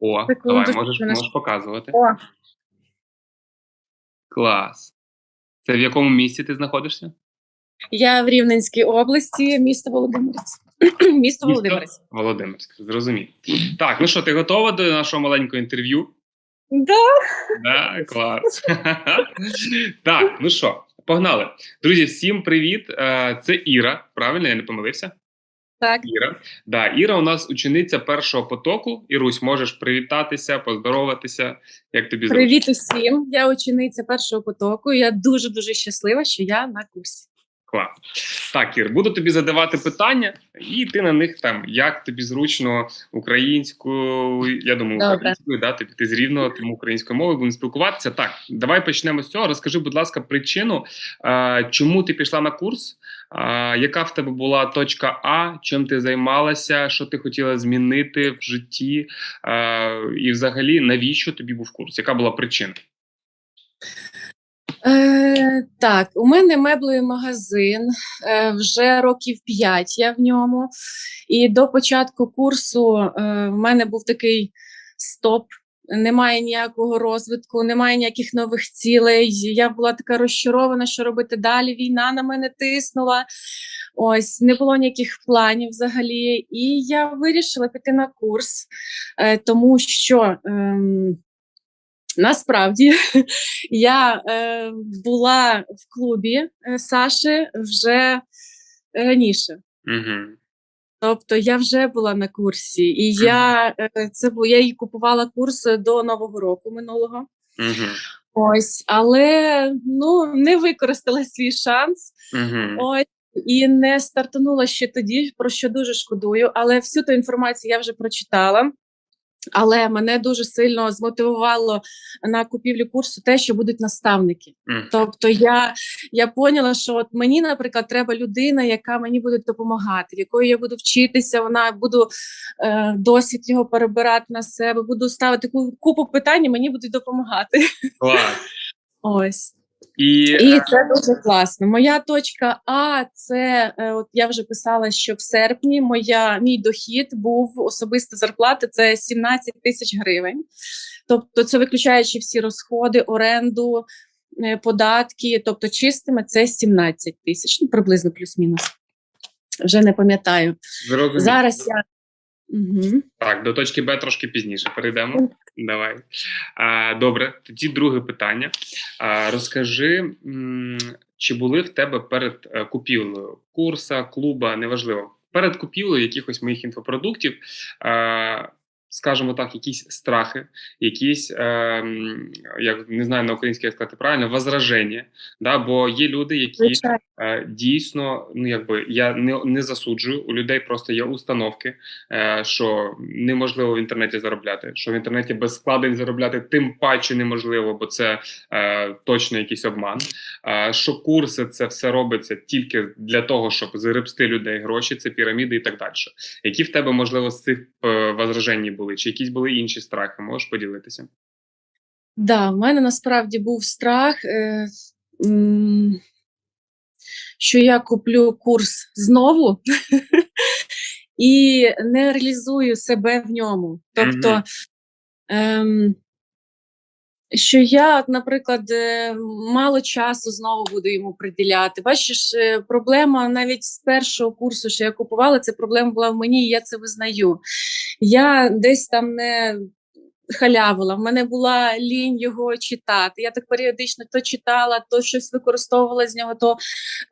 О, Секунду, давай, можеш, нас- можеш показувати. О, Клас. Це в якому місці ти знаходишся? я в Рівненській області, місто Володимирець. місто Володимирець. Володимирськ, зрозумів. Так, ну що, ти готова до нашого маленького інтерв'ю? Да. Да, клас. так, ну що, погнали. Друзі, всім привіт. Е, Це Іра. Правильно, я не помилився? Так, Іра. Да, Іра у нас учениця першого потоку. Ірусь, можеш привітатися, поздороватися. Як тобі зручно? привіт усім. Я учениця першого потоку. Я дуже дуже щаслива, що я на курсі. Клас. Так, Ір, буду тобі задавати питання, і ти на них там, як тобі зручно українською, я думаю, Добре. українською, да, тобі ти з рівного, тому українською мовою будемо спілкуватися. Так, давай почнемо з цього. Розкажи, будь ласка, причину, чому ти пішла на курс, яка в тебе була точка А, чим ти займалася, що ти хотіла змінити в житті, і взагалі навіщо тобі був курс? Яка була причина? Е, так, у мене меблевий магазин. Е, вже років 5 я в ньому. І до початку курсу е, в мене був такий стоп. Немає ніякого розвитку, немає ніяких нових цілей. Я була така розчарована, що робити далі. Війна на мене тиснула. Ось не було ніяких планів взагалі. І я вирішила піти на курс, е, тому що ем, насправді я е, була в клубі е, Саші вже раніше. Угу. Тобто я вже була на курсі, і я е, це я їй купувала курс до нового року минулого. Угу. Ось, але ну не використала свій шанс. Угу. Ось і не стартанула ще тоді, про що дуже шкодую. Але всю ту інформацію я вже прочитала. Але мене дуже сильно змотивувало на купівлю курсу те, що будуть наставники. Тобто я, я поняла, що от мені, наприклад, треба людина, яка мені буде допомагати, в якої я буду вчитися, вона буду е, досвід його перебирати на себе, буду ставити купу питань, і мені будуть допомагати. Ось. І, І е, це дуже класно. Моя точка А, це е, от я вже писала, що в серпні моя мій дохід був особиста зарплата це 17 тисяч гривень. Тобто, це виключаючи всі розходи, оренду, е, податки, тобто чистими це 17 тисяч, ну приблизно плюс-мінус. Вже не пам'ятаю. Зараз я. Угу. Так, до точки Б трошки пізніше перейдемо. Давай. А, добре, тоді друге питання. А, розкажи, чи були в тебе перед е, купівлею курса, клуба, неважливо, перед купівлею якихось моїх інфопродуктів, а, скажімо так, якісь страхи, якісь, е, як не знаю на українській як сказати правильно, возраження. Да? Бо є люди, які Е, Дійсно, ну якби я не, не засуджую. У людей просто є установки, е, що неможливо в інтернеті заробляти. Що в інтернеті без складень заробляти тим паче неможливо, бо це е, точно якийсь обман. Е, що курси це все робиться тільки для того, щоб заребсти людей гроші, це піраміди і так далі. Які в тебе можливо з цих е, возражень були? Чи якісь були інші страхи? Можеш поділитися? Да, в мене насправді був страх, е, що я куплю курс знову і не реалізую себе в ньому. Тобто, ем, що я, наприклад, е, мало часу знову буду йому приділяти. Бачиш, е, проблема навіть з першого курсу, що я купувала, це проблема була в мені, і я це визнаю. Я десь там не халявила, в мене була лінь його читати. Я так періодично то читала, то щось використовувала з нього, то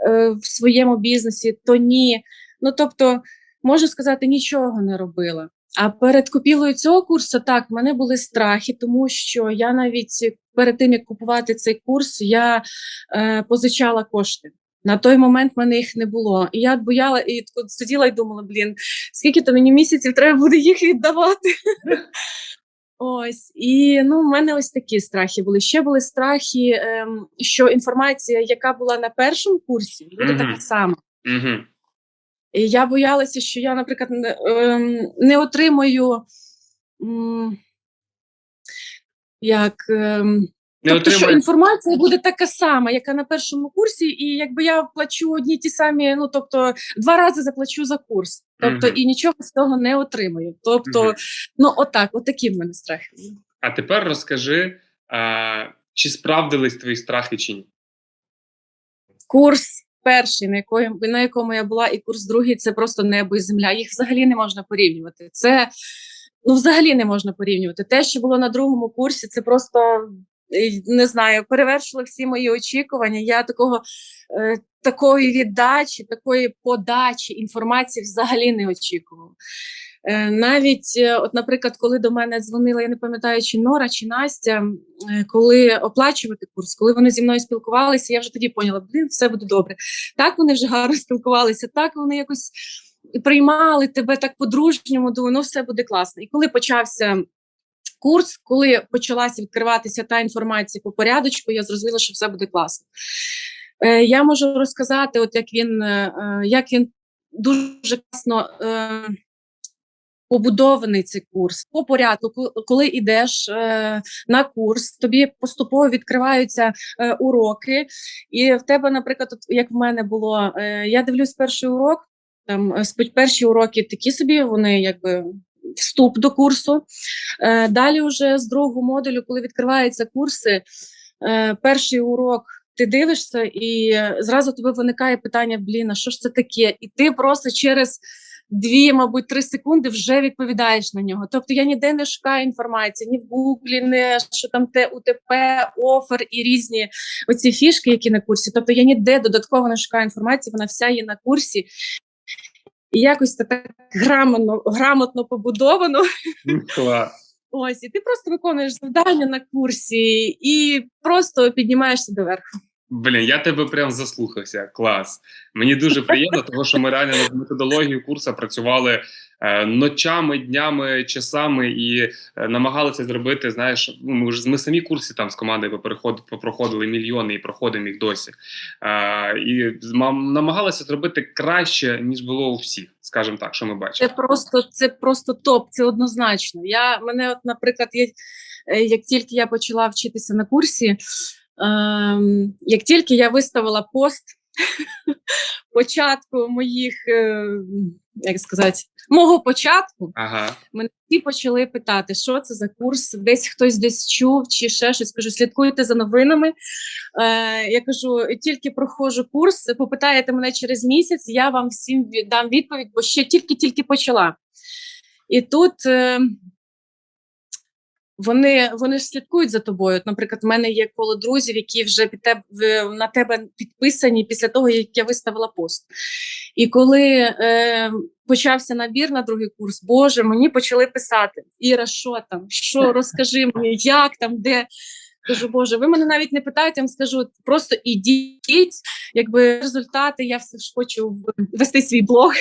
е, в своєму бізнесі, то ні. Ну тобто, можу сказати, нічого не робила. А перед купівлею цього курсу так в мене були страхи, тому що я навіть перед тим як купувати цей курс, я е, позичала кошти. На той момент в мене їх не було. І я бояла і от сиділа і думала: блін, скільки то мені місяців треба буде їх віддавати. Ось і ну, в мене ось такі страхи були. Ще були страхи, ем, що інформація, яка була на першому курсі, буде Мгм. така сама. Угу. І я боялася, що я, наприклад, не, ем, не отримую м, як ем, Не тобто, що інформація буде така сама, яка на першому курсі, і якби я плачу одні ті самі, ну тобто два рази заплачу за курс, тобто Мгм. і нічого з того не отримаю. Тобто, Мгм. ну отак, отакі в мене страхи. А тепер розкажи, а, чи справдились твої страхи чи ні? Курс перший, на якому на якому я була, і курс другий це просто небо і земля. Їх взагалі не можна порівнювати. Це ну взагалі не можна порівнювати. Те, що було на другому курсі, це просто не знаю, перевершило всі мої очікування. Я такого е, такої віддачі, такої подачі інформації взагалі не очікувала. Е, Навіть, е, от, наприклад, коли до мене дзвонила, я не пам'ятаю, чи Нора, чи Настя, коли оплачувати курс, коли вони зі мною спілкувалися, я вже тоді поняла, блін, все буде добре. Так вони вже гарно спілкувалися, так вони якось приймали тебе так по-дружньому, думаю, ну все буде класно. І коли почався курс, коли почалася відкриватися та інформація по порядочку, я зрозуміла, що все буде класно. Е, Я можу розказати, от як він, е, е, як він дуже класно. Побудований цей курс по порядку, коли йдеш на курс, тобі поступово відкриваються уроки, і в тебе, наприклад, от, як в мене було, я дивлюсь перший урок, там перші уроки такі собі, вони якби вступ до курсу. Е, далі, вже з другого модулю, коли відкриваються курси, е, перший урок. Ти дивишся, і зразу тобі виникає питання: блін, а що ж це таке? І ти просто через дві, мабуть, три секунди вже відповідаєш на нього. Тобто я ніде не шукаю інформації, ні в Гуглі, ні що там те УТП, офер і різні оці фішки, які на курсі. Тобто я ніде додатково не шукаю інформації, вона вся є на курсі. І якось це так грамотно, грамотно побудовано. Клас. Ось, і ти просто виконуєш завдання на курсі і просто піднімаєшся доверху. Блін, я тебе прям заслухався. Клас. Мені дуже приємно, тому що ми реально над методологією курсу працювали е, ночами, днями, часами і е, намагалися зробити. Знаєш, ну, ми ж ми самі курси там з командою проходили мільйони і проходимо їх досі. Е, і намагалися зробити краще, ніж було у всіх, скажімо так, що ми Це просто це просто топ, це однозначно. Я мене, от, наприклад, є, е, як тільки я почала вчитися на курсі, як тільки я виставила пост початку моїх, е, як сказати, мого початку, Ага. мене всі почали питати, що це за курс, десь хтось десь чув чи ще щось. Кажу, слідкуйте за новинами. Е, я кажу, тільки проходжу курс, попитаєте мене через місяць, я вам всім дам відповідь, бо ще тільки-тільки почала. І тут е, вони, вони ж слідкують за тобою. От, наприклад, в мене є коло друзів, які вже під теб, на тебе підписані після того, як я виставила пост. І коли е, почався набір на другий курс, Боже, мені почали писати: Іра, що там? Що розкажи мені, як там, де? Кажу, Боже, ви мене навіть не питаєте, я вам скажу, просто ідіть, якби результати, я все ж хочу вести свій блог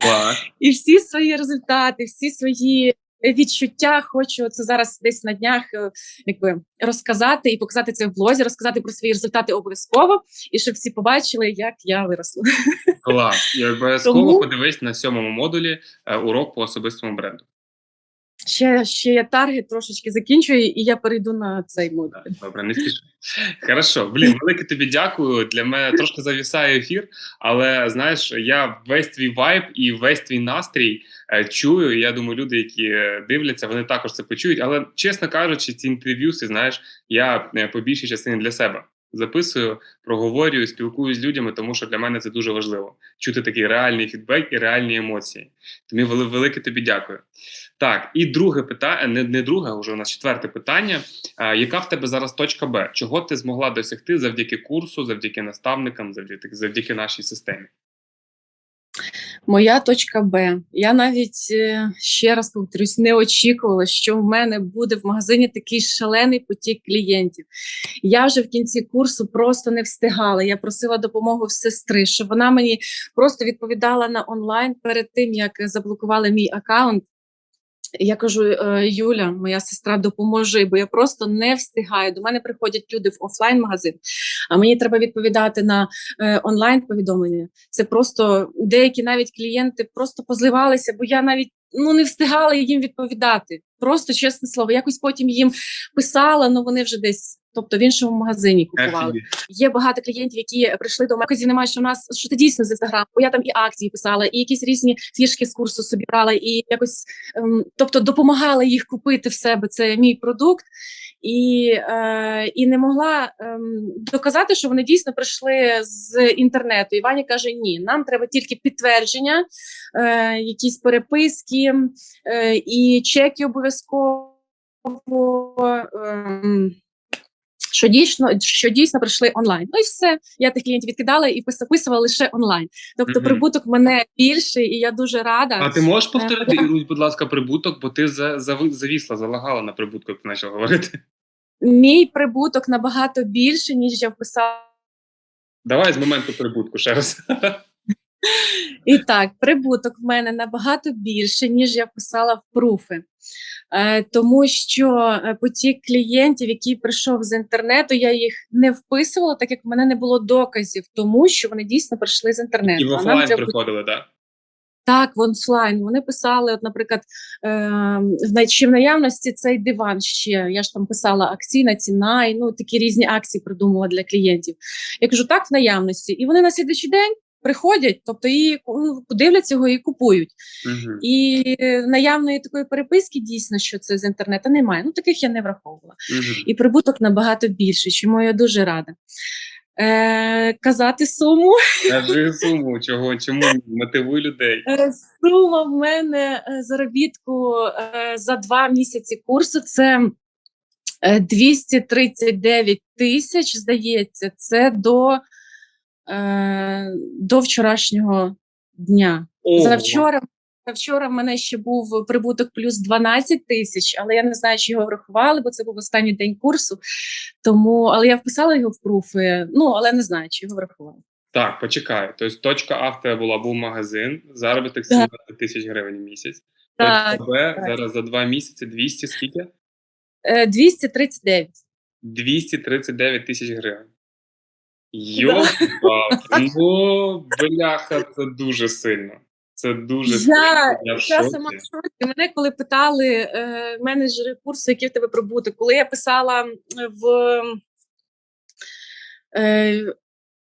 Клас. і всі свої результати, всі свої відчуття хочу це зараз десь на днях е, якби розказати і показати це в блозі, розказати про свої результати обов'язково, і щоб всі побачили, як я виросла. Клас. І обов'язково Тому- подивись на сьомому модулі е, урок по особистому бренду. Ще ще я таргет трошечки закінчую, і я перейду на цей модуль. Добре, не спіши. Хорошо, блін, велике тобі дякую. Для мене трошки завісає ефір, але знаєш, я весь твій вайб і весь твій настрій е, чую. Я думаю, люди, які дивляться, вони також це почують. Але чесно кажучи, ці інтерв'юси, знаєш, я е, по більшій частині для себе записую, проговорюю, спілкуюсь з людьми, тому що для мене це дуже важливо чути такий реальний фідбек і реальні емоції. Тому вели- велике тобі дякую. Так, і друге питання, не, не друге, вже у нас четверте питання. А, яка в тебе зараз точка Б? Чого ти змогла досягти завдяки курсу, завдяки наставникам, завдяки, завдяки нашій системі? Моя точка Б. Я навіть е, ще раз повторюсь, не очікувала, що в мене буде в магазині такий шалений потік клієнтів. Я вже в кінці курсу просто не встигала. Я просила допомогу в сестри, щоб вона мені просто відповідала на онлайн перед тим, як заблокували мій аккаунт. Я кажу, «Е, Юля, моя сестра, допоможи, бо я просто не встигаю. До мене приходять люди в офлайн магазин, а мені треба відповідати на е, онлайн повідомлення. Це просто деякі навіть клієнти просто позливалися, бо я навіть ну не встигала їм відповідати. Просто чесне слово, якось потім їм писала, ну вони вже десь, тобто в іншому магазині купували. Є багато клієнтів, які прийшли до мене. немає, що у нас що це дійсно з інстаграму. Бо я там і акції писала, і якісь різні фішки з курсу собі брала, і якось ем, тобто допомагала їх купити в себе. Це мій продукт. І, е, і не могла е, доказати, що вони дійсно прийшли з інтернету. І Ваня каже: ні, нам треба тільки підтвердження, е, якісь переписки е, і чеки обов'язково. Ем, що дійсно, що дійсно прийшли онлайн. Ну і все. Я тих клієнтів відкидала і пис- записувала лише онлайн. Тобто Мгм. прибуток в мене більший, і я дуже рада. А ти можеш повторити, Е, Ірусь, будь ласка, прибуток, бо ти за, за, завісла, залагала на прибутку, як ти почав говорити. Мій прибуток набагато більше, ніж я вписала. Давай з моменту прибутку ще раз. І так, прибуток в мене набагато більше, ніж я писала в пруфи. Е, тому що е, потік клієнтів, який прийшов з інтернету, я їх не вписувала, так як в мене не було доказів, тому що вони дійсно прийшли з інтернету. І в офлайн треба приходили, так? Так, в онлайн. Вони писали, от, наприклад, е, чи в наявності цей диван ще. Я ж там писала акційна ціна, і ну такі різні акції придумала для клієнтів. Я кажу, так, в наявності. І вони на слідуючий день приходять, тобто і ну, подивляться його і купують. Угу. І наявної такої переписки дійсно, що це з інтернету немає. Ну таких я не враховувала. Угу. І прибуток набагато більший, чому я дуже рада. Е, казати суму. Кажи суму, чого, чому мотивуй людей. Е, Сума в мене е, заробітку е, за два місяці курсу це е, 239 тисяч, здається, це до, е, до вчорашнього дня. Ого. Завчора, завчора в мене ще був прибуток плюс 12 тисяч, але я не знаю, чи його врахували, бо це був останній день курсу. Тому, але я вписала його в пруфи, ну але не знаю, чи його врахували. Так, почекай. Тобто точка А в тебе була був магазин, заробіток Так. 17 тисяч гривень в місяць. Так, Точка Б так. зараз за два місяці 200 скільки? Е, 239. 239 тисяч гривень. Йо, ну бляха, це дуже сильно. Це дуже Я- сильно. Я в Я шоці. сама в шоці. Мене коли питали е, менеджери курсу, які в тебе прибути, коли я писала в е,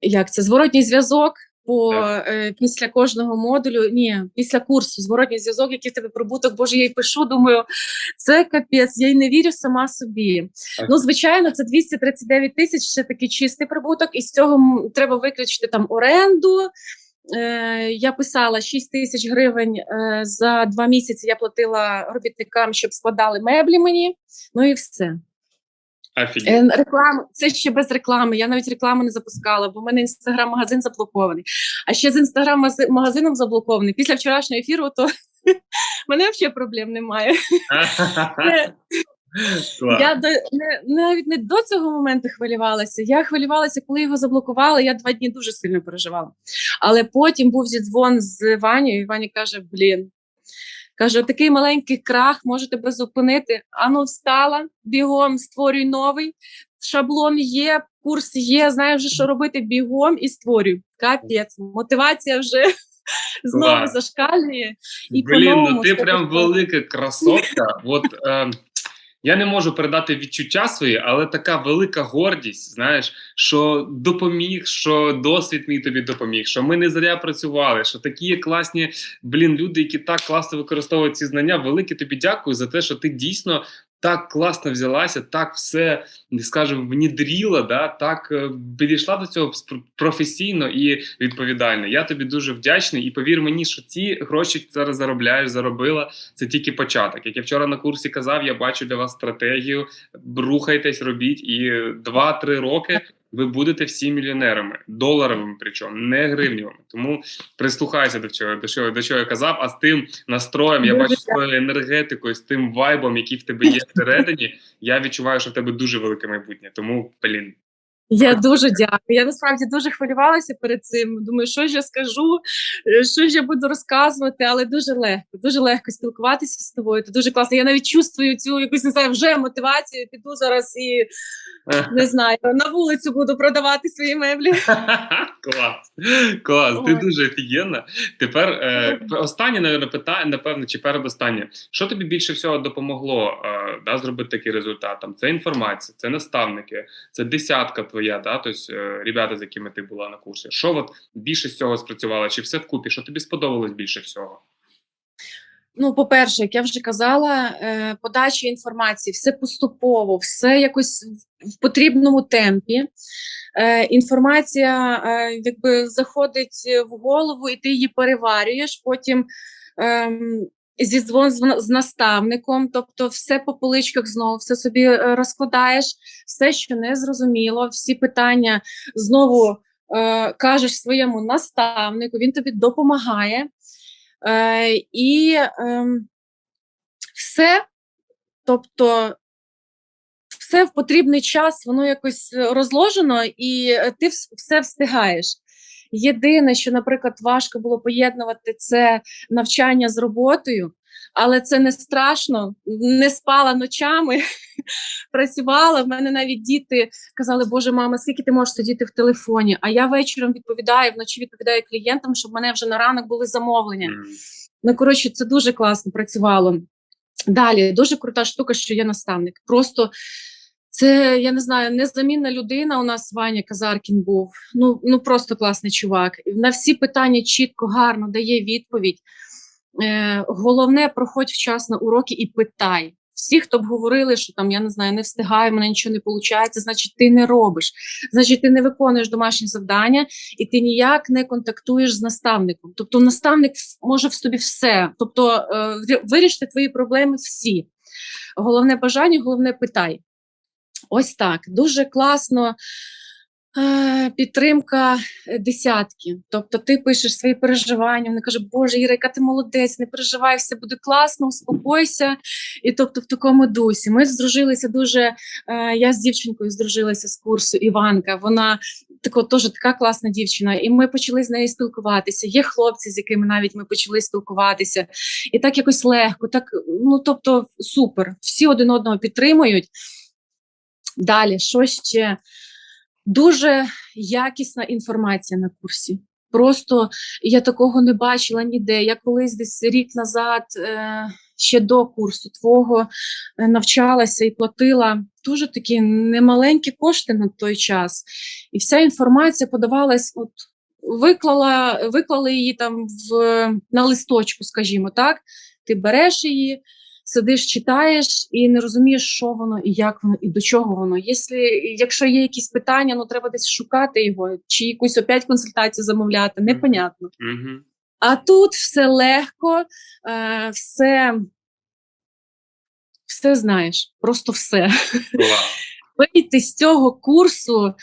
як це зворотній зв'язок по е, після кожного модулю. Ні, після курсу зворотній зв'язок, який в тебе прибуток. Боже, я й пишу. Думаю, це капець. Я й не вірю сама собі. Так. Ну, звичайно, це 239 тисяч. Ще такий чистий прибуток, і з цього треба виключити там оренду. Е, я писала 6 тисяч гривень е, за два місяці. Я платила робітникам, щоб складали меблі мені. Ну і все. Офігеть. Е, реклама це ще без реклами. Я навіть рекламу не запускала, бо в мене інстаграм-магазин заблокований. А ще з інстаграм-магазином заблокований. Після вчорашнього ефіру, то в мене взагалі проблем немає. Е, Я до не навіть не до цього моменту хвилювалася. Я хвилювалася, коли його заблокували. Я два дні дуже сильно переживала. Але потім був зідзвон з Ванею, і Ваня каже: Блін. Каже, такий маленький крах, може тебе зупинити. Ану, встала, бігом, створюй новий. Шаблон є, курс є, знаю вже, що робити бігом і створюй. Капець, мотивація вже знову зашкалює. І Блін, ну ти прям велика красотка. От е, я не можу передати відчуття свої, але така велика гордість, знаєш, що допоміг, що досвід мій тобі допоміг, що ми не зря працювали, що такі класні блін, люди, які так класно використовують ці знання. Велике тобі дякую за те, що ти дійсно. Так класно взялася, так все скажімо, внідріла, да, так е, підійшла до цього професійно і відповідально. Я тобі дуже вдячний, і повір мені, що ці гроші зараз заробляєш, заробила. Це тільки початок. Як я вчора на курсі казав, я бачу для вас стратегію. Рухайтесь, робіть, і 2-3 роки ви будете всі мільйонерами, доларовими, причому не гривневими. Тому прислухайся до чого, до чого, до чого я казав. А з тим настроєм я бачу з твоєю енергетикою, з тим вайбом, який в тебе є всередині. Я відчуваю, що в тебе дуже велике майбутнє. Тому блін, Я дуже дякую. Я насправді дуже хвилювалася перед цим. Думаю, що ж я скажу, е, що ж я буду розказувати, але дуже легко, дуже легко спілкуватися з тобою. Це дуже класно. Я навіть чувствую цю якусь не знаю, вже мотивацію. Піду зараз і не знаю, на вулицю буду продавати свої меблі. Клас. Клас, ти дуже офігенна. Тепер е, останнє, напевно, питання, напевно, чи передостаннє. Що тобі більше всього допомогло е, да, зробити такий результат? Там, це інформація, це наставники, це десятка твоя, да, тобто, ребята, з якими ти була на курсі. Що от більше з цього спрацювало? Чи все вкупі? Що тобі сподобалось більше всього? Ну, по-перше, як я вже казала, е, подача інформації, все поступово, все якось в- потрібному темпі. Е, Інформація якби заходить в голову, і ти її переварюєш. Потім ем, зідзвон з, наставником, тобто все по поличках знову, все собі е, розкладаєш, все, що не зрозуміло, всі питання знову е, кажеш своєму наставнику, він тобі допомагає. Е, і ем, все, тобто, все в потрібний час, воно якось е, розложено, і е, ти все встигаєш. Єдине, що, наприклад, важко було поєднувати це навчання з роботою, але це не страшно. Не спала ночами, працювала. В мене навіть діти казали, Боже, мама, скільки ти можеш сидіти в телефоні? А я вечором відповідаю, вночі відповідаю клієнтам, щоб в мене вже на ранок були замовлення. Ну, коротше, це дуже класно працювало. Далі, дуже крута штука, що є наставник. Просто це, я не знаю, незамінна людина. У нас Ваня Казаркін був. Ну, ну просто класний чувак. На всі питання чітко, гарно дає відповідь. Е, головне, проходь вчасно уроки і питай. Всі, хто б говорили, що там я не знаю, не встигаю, мене нічого не виходить, значить, ти не робиш. Значить, ти не виконуєш домашні завдання, і ти ніяк не контактуєш з наставником. Тобто, наставник може в собі все. Тобто, е, вирішити твої проблеми всі. Головне бажання, головне питай. Ось так. Дуже класно. е, Підтримка десятки. Тобто ти пишеш свої переживання, вони кажуть, Боже, Іра, яка ти молодець, не переживай, все буде класно, успокойся. І тобто в такому дусі. Ми здружилися дуже. е, Я з дівчинкою здружилася з курсу Іванка. Вона тако, теж така класна дівчина, і ми почали з нею спілкуватися. Є хлопці, з якими навіть ми почали спілкуватися, і так якось легко, так ну тобто супер. Всі один одного підтримують. Далі, що ще? Дуже якісна інформація на курсі. Просто я такого не бачила ніде. Я колись десь рік назад, е, ще до курсу твого, е, навчалася і платила дуже такі немаленькі кошти на той час. І вся інформація подавалась, от виклала, виклали її там в, на листочку, скажімо так. Ти береш її, сидиш, читаєш і не розумієш, що воно і як воно, і до чого воно. Якщо, якщо є якісь питання, ну треба десь шукати його, чи якусь опять консультацію замовляти, непонятно. Мгм. А тут все легко, е, все, все знаєш, просто все. Клас. Вийти з цього курсу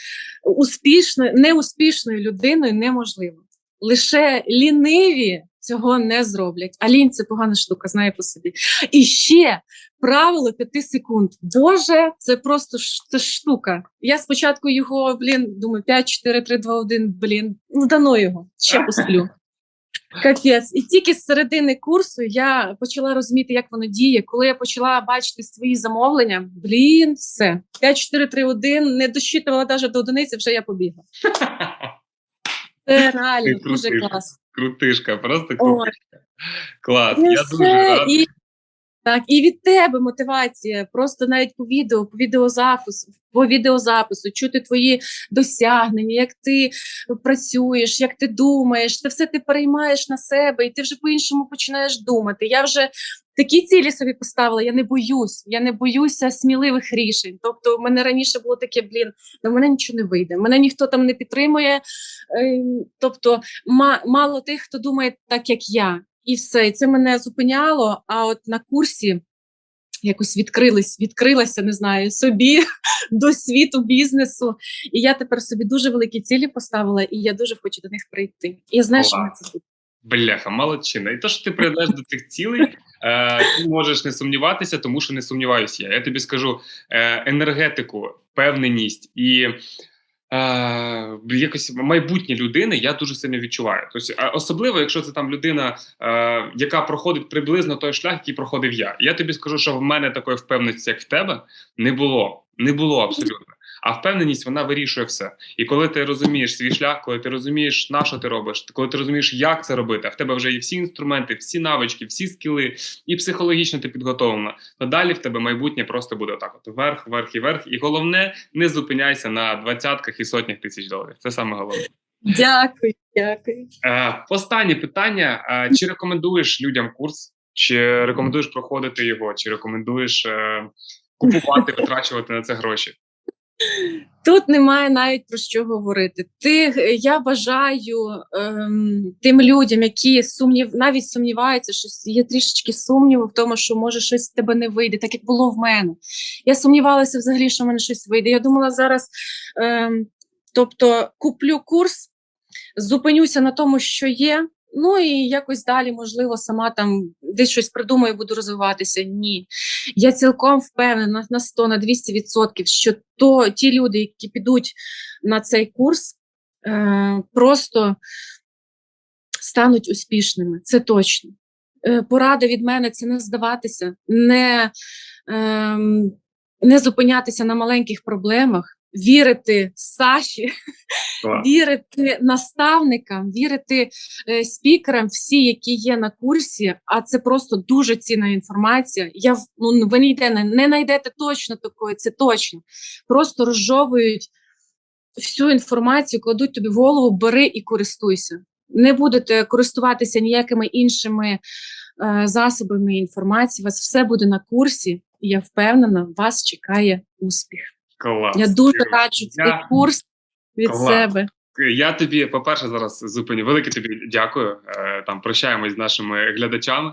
успішною, неуспішною людиною неможливо. Лише ліниві цього не зроблять. А лінь це погана штука, знає по собі. І ще правило 5 секунд. Боже, це просто це штука. Я спочатку його, блін, думаю, 5, 4, 3, 2, 1, блін, ну дано його, ще посплю. Капець. І тільки з середини курсу я почала розуміти, як воно діє. Коли я почала бачити свої замовлення, блін, все. 5, 4, 3, 1, не дощитувала навіть до одиниці, вже я побігла. Це реально Ти дуже крутиш. класно. Крутишка, просто крутишка. Клас. І Я все, дуже радий. і, так, і від тебе мотивація. Просто навіть по відео, по відеозапису, по відеозапису, чути твої досягнення, як ти працюєш, як ти думаєш, це все ти переймаєш на себе, і ти вже по-іншому починаєш думати. Я вже такі цілі собі поставила. Я не боюсь, я не боюся сміливих рішень. Тобто, в мене раніше було таке, блін, на мене нічого не вийде. Мене ніхто там не підтримує. Е, тобто, мало тих, хто думає так, як я. І все, і це мене зупиняло. А от на курсі якось відкрились, відкрилася, не знаю, собі до світу бізнесу. І я тепер собі дуже великі цілі поставила, і я дуже хочу до них прийти. І я знаю, що це. Бляха, молодчина. І то, що ти прийдеш до цих цілей, е, ти можеш не сумніватися, тому що не сумніваюся я. Я тобі скажу е, енергетику, впевненість і Е, якось майбутнє людини я дуже сильно відчуваю. Тобто, особливо, якщо це там людина, е, яка проходить приблизно той шлях, який проходив я. Я тобі скажу, що в мене такої впевненості, як в тебе, не було. Не було абсолютно. А впевненість вона вирішує все. І коли ти розумієш свій шлях, коли ти розумієш, на що ти робиш, коли ти розумієш, як це робити, а в тебе вже є всі інструменти, всі навички, всі скіли, і психологічно ти підготовлена, то далі в тебе майбутнє просто буде отак: от вверх, вверх і вверх. І головне, не зупиняйся на двадцятках і сотнях тисяч доларів. Це саме головне. Дякую, дякую. Е, останнє питання: е, чи рекомендуєш людям курс, чи рекомендуєш проходити його, чи рекомендуєш е, купувати, витрачувати на це гроші? Тут немає навіть про що говорити. Ти я бажаю ем, тим людям, які сумнів навіть сумніваються, що є трішечки сумніву в тому, що може щось з тебе не вийде, так як було в мене. Я сумнівалася взагалі, що в мене щось вийде. Я думала зараз, ем, тобто куплю курс, зупинюся на тому, що є. Ну і якось далі, можливо, сама там десь щось придумаю, буду розвиватися. Ні. Я цілком впевнена на 100, на 200 відсотків, що то ті люди, які підуть на цей курс, е, просто стануть успішними. Це точно. Е, порада від мене це не здаватися, не, е, не зупинятися на маленьких проблемах, вірити Саші, вірити наставникам, вірити е, спікерам, всі, які є на курсі. А це просто дуже цінна інформація. Я ну, ви ніде не, не знайдете точно такої, це точно. Просто розжовують всю інформацію, кладуть тобі в голову, бери і користуйся. Не будете користуватися ніякими іншими е, засобами інформації. У вас все буде на курсі, і я впевнена, вас чекає успіх. Клас. Я дуже раджу цей Я- курс від Клас. себе. Я тобі, по-перше, зараз зупиню. Велике тобі дякую. Е, Там прощаємось з нашими глядачами.